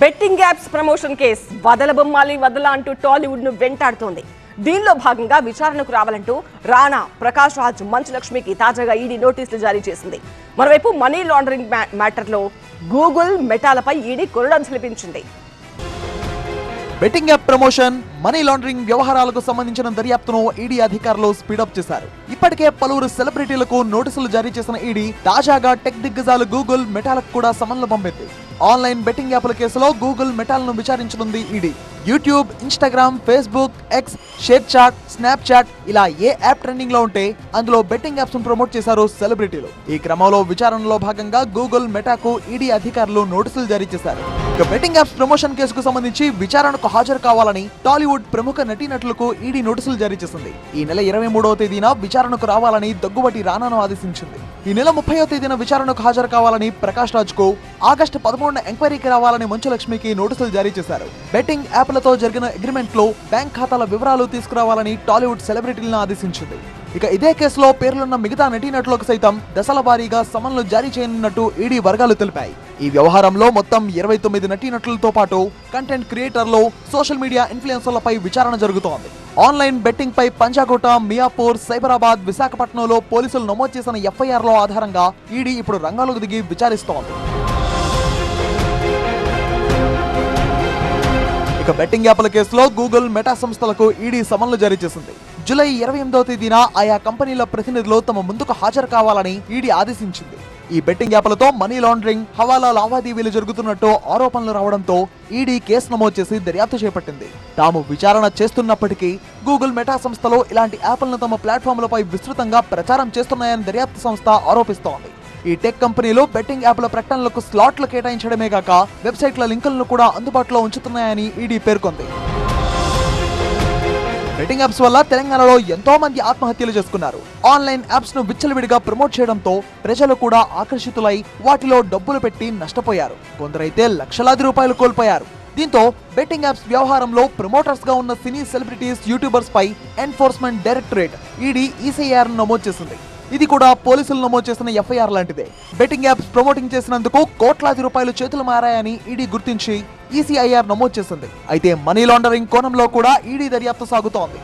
Betting apps promotion case వదలబొమ్మాలి వదల అంటూ టాలీవుడ్ను వెంటాడుతోంది. దీనిలో భాగంగా విచారణకు రావాలంటూ రాణా ప్రకాష్ రాజ్ మంచు లక్ష్మికి తాజాగా ఈడీ నోటీసులు జారీ చేసింది. మరోవైపు మనీ లాండరింగ్ మ్యాటర్లో గూగుల్ మెటాలపై ఈడీ కొరడం చెలిపించింది. Betting app promotion money laundering వ్యవహారాలకు సంబంధించిన దర్యాప్తును ఈడీ అధికారులు స్పీడప్ చేశారు. ఇప్పటికే పలువురు సెలబ్రిటీలకు నోటీసులు జారీ చేసిన ఈడీ తాజాగా టెక్ దిగ్గజాలు గూగుల్ మెటాలకు కూడా సమన్లు పంపింది. ఆన్లైన్ బెట్టింగ్ యాప్ల కేసులో గూగుల్ మెటాలను విచారించనుంది ED. YouTube Instagram Facebook X ShareChat Snapchat ఇలా ఏ యాప్ ట్రెండింగ్లో ఉంటే అందులో బెట్టింగ్ యాప్స్ ప్రమోట్ చేశారు సెలబ్రిటీలు. ఈ క్రమంలో విచారణలో భాగంగా గూగుల్ మెటాకు ఈడీ అధికారులు నోటీసులు జారీ చేశారు. ఇక బెట్టింగ్ యాప్స్ ప్రమోషన్ కేసుకు సంబంధించి విచారణకు హాజరు కావాలని టాలీవుడ్ ప్రముఖ నటీనటులకు ఈడీ నోటీసులు జారీ చేసింది. ఈ నెల ఇరవై మూడవ తేదీన విచారణకు రావాలని దగ్గుబటి రానాను ఆదేశించింది. ఈ నెల ముప్పైవ తేదీన విచారణకు హాజరు కావాలని ప్రకాష్ రాజ్కు ఆగస్టు పదమూడున ఎంక్వైరీకి రావాలని మంచు లక్ష్మికి నోటీసులు జారీ చేశారు. బెట్టింగ్ యాప్లతో జరిగిన అగ్రిమెంట్లో బ్యాంక్ ఖాతాల వివరాలు తీసుకురావాలని టాలీవుడ్ సెలబ్రిటీలను ఆదేశించింది. ఇక ఇదే కేసులో పేర్లున్న మిగతా నటీనటులకు సైతం దశల వారీగా సమన్లు జారీ చేయనున్నట్టు ఈడీ వర్గాలు తెలిపాయి. ఈ వ్యవహారంలో మొత్తం ఇరవై తొమ్మిది నటీనటులతో పాటు కంటెంట్ క్రియేటర్లు సోషల్ మీడియా ఇన్ఫ్లుయెన్సర్లపై విచారణ జరుగుతోంది. ఆన్లైన్ బెట్టింగ్ పై పంజాగుట్ట మియాపూర్ సైబరాబాద్ విశాఖపట్నంలో పోలీసులు నమోదు చేసిన ఎఫ్ఐఆర్లో ఆధారంగా ఈడీ ఇప్పుడు రంగాలకు దిగి విచారిస్తోంది. ఇక బెట్టింగ్ యాప్ల కేసులో గూగుల్ మెటా సంస్థలకు ఈడీ సమన్లు జారీ చేసింది. జూలై ఇరవై ఎనిమిదవ తేదీన ఆయా కంపెనీల ప్రతినిధులు తమ ముందుకు హాజరు కావాలని ఈడీ ఆదేశించింది. ఈ బెట్టింగ్ యాప్లతో మనీ లాండరింగ్ హవాలా లావాదేవీలు జరుగుతున్నట్టు ఆరోపణలు రావడంతో ఈడీ కేసు నమోదు చేసి దర్యాప్తు చేపట్టింది. తాము విచారణ చేస్తున్నప్పటికీ గూగుల్ మెటా సంస్థలో ఇలాంటి యాప్లను తమ ప్లాట్ఫామ్లపై విస్తృతంగా ప్రచారం చేస్తున్నాయని దర్యాప్తు సంస్థ ఆరోపిస్తోంది. ఈ టెక్ కంపెనీలు బెట్టింగ్ యాప్ల ప్రకటనలకు స్లాట్లు కేటాయించడమే కాక వెబ్సైట్ల లింకులను కూడా అందుబాటులో ఉంచుతున్నాయని ఈడీ పేర్కొంది. బెట్టింగ్ యాప్స్ వల్ల తెలంగాణలో ఎంతో మంది ఆత్మహత్యలు చేసుకున్నారు. ఆన్లైన్ యాప్స్ను విచ్చలవిడిగా ప్రమోట్ చేయడంతో ప్రజలు కూడా ఆకర్షితులై వాటిలో డబ్బులు పెట్టి నష్టపోయారు. కొందరైతే లక్షలాది రూపాయలు కోల్పోయారు. దీంతో బెట్టింగ్ యాప్స్ వ్యవహారంలో ప్రమోటర్స్గా ఉన్న సినీ సెలబ్రిటీస్ యూట్యూబర్స్ పై ఎన్ఫోర్స్మెంట్ డైరెక్టరేట్ ఈడీ ఈసీఆర్ నమోదు చేసింది. ఇది కూడా పోలీసులు నమోదు చేసిన ఎఫ్ఐఆర్ లాంటిదే. బెట్టింగ్ యాప్స్ ప్రమోటింగ్ చేసినందుకు కోట్లాది రూపాయలు చేతులు మారాయని ఈడీ గుర్తించి ఈసీఐఆర్ నమోదు చేసింది. అయితే మనీ లాండరింగ్ కోణంలో కూడా ఈడీ దర్యాప్తు సాగుతోంది.